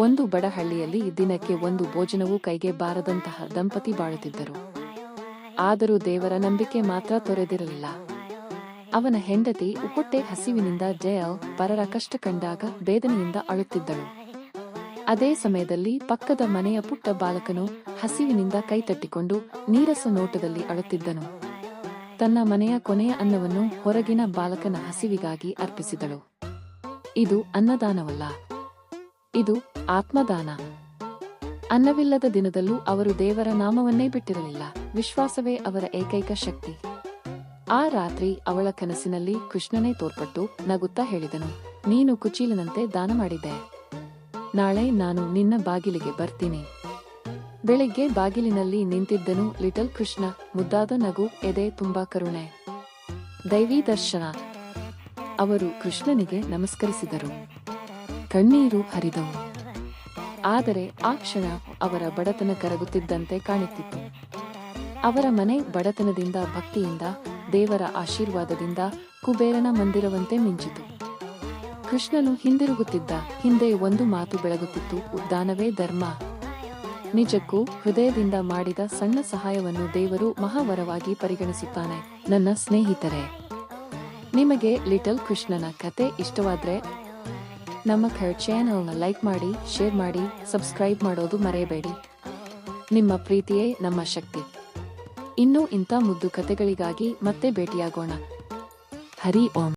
ಒಂದು ಬಡಹಳ್ಳಿಯಲ್ಲಿ ದಿನಕ್ಕೆ ಒಂದು ಭೋಜನವೂ ಕೈಗೆ ಬಾರದಂತಹ ದಂಪತಿ ಬಾಳುತ್ತಿದ್ದರು. ಆದರೂ ದೇವರ ನಂಬಿಕೆ ಮಾತ್ರ ತೊರೆದಿರಲಿಲ್ಲ. ಅವನ ಹೆಂಡತಿ ಉಪೊಟ್ಟೆ ಹಸಿವಿನಿಂದ ಜಯ ಪರರ ಕಷ್ಟ ಕಂಡಾಗ ಬೇದನೆಯಿಂದ ಅಳುತ್ತಿದ್ದಳು. ಅದೇ ಸಮಯದಲ್ಲಿ ಪಕ್ಕದ ಮನೆಯ ಪುಟ್ಟ ಬಾಲಕನು ಹಸಿವಿನಿಂದ ಕೈತಟ್ಟಿಕೊಂಡು ನೀರಸ ನೋಟದಲ್ಲಿ ಅಳುತ್ತಿದ್ದನು. ತನ್ನ ಮನೆಯ ಕೊನೆಯ ಅನ್ನವನ್ನು ಹೊರಗಿನ ಬಾಲಕನ ಹಸಿವಿಗಾಗಿ ಅರ್ಪಿಸಿದಳು. ಇದು ಅನ್ನದಾನವಲ್ಲ. ಇದು ಆತ್ಮದಾನ. ಅನ್ನವಿಲ್ಲದ ದಿನದಲ್ಲೂ ಅವರು ದೇವರ ನಾಮವನ್ನೇ ಬಿಟ್ಟಿರಲಿಲ್ಲ. ವಿಶ್ವಾಸವೇ ಅವರ ಏಕೈಕ ಶಕ್ತಿ. ಆ ರಾತ್ರಿ ಅವಳ ಕನಸಿನಲ್ಲಿ ಕೃಷ್ಣನೇ ತೋರ್ಪಟ್ಟು ನಗುತ್ತಾ ಹೇಳಿದನು, ನೀನು ಕುಚೀಲನಂತೆ ದಾನ ಮಾಡಿದ್ದೆ ನಾಳೆ ನಾನು ನಿನ್ನ ಬಾಗಿಲಿಗೆ ಬರ್ತೀನಿ. ಬೆಳಿಗ್ಗೆ ಬಾಗಿಲಿನಲ್ಲಿ ನಿಂತಿದ್ದನು ಲಿಟಲ್ ಕೃಷ್ಣ, ಮುದ್ದಾದ ನಗು, ಎದೆ ತುಂಬಾ ಕರುಣೆ. ದೈವಿ ದರ್ಶನ. ಅವರು ಕೃಷ್ಣನಿಗೆ ನಮಸ್ಕರಿಸಿದರು. ಕಣ್ಣೀರು ಹರಿದವು. ಆದರೆ ಆ ಕ್ಷಣ ಅವರ ಬಡತನ ಕರಗುತ್ತಿದ್ದಂತೆ ಕಾಣುತ್ತಿತ್ತು. ಅವರ ಮನೆ ಬಡತನದಿಂದ, ಭಕ್ತಿಯಿಂದ, ದೇವರ ಆಶೀರ್ವಾದದಿಂದ ಕುಬೇರನ ಮಂದಿರವಂತೆ ಮಿಂಚಿತು. ಕೃಷ್ಣನು ಹಿಂದಿರುಗುತ್ತಿದ್ದ, ಹಿಂದೆ ಒಂದು ಮಾತು ಬೆಳಗುತ್ತಿತ್ತು, ಉದ್ದಾನವೇ ಧರ್ಮ. ನಿಜಕ್ಕೂ ಹೃದಯದಿಂದ ಮಾಡಿದ ಸಣ್ಣ ಸಹಾಯವನ್ನು ದೇವರು ಮಹಾವರವಾಗಿ ಪರಿಗಣಿಸುತ್ತಾನೆ, ನನ್ನ ಸ್ನೇಹಿತರೆ. ನಿಮಗೆ ಲಿಟಲ್ ಕೃಷ್ಣನ ಕತೆ ಇಷ್ಟವಾದ್ರೆ ನಮ್ಮ ಚಾನಲ್ನ ಲೈಕ್ ಮಾಡಿ ಶೇರ್ ಮಾಡಿ ಸಬ್ಸ್ಕ್ರೈಬ್ ಮಾಡೋದು ಮರೆಯಬೇಡಿ. ನಿಮ್ಮ ಪ್ರೀತಿಯೇ ನಮ್ಮ ಶಕ್ತಿ. ಇನ್ನೂ ಇಂಥ ಮುದ್ದು ಕತೆಗಳಿಗಾಗಿ ಮತ್ತೆ ಭೇಟಿಯಾಗೋಣ. ಹರಿ ಓಂ.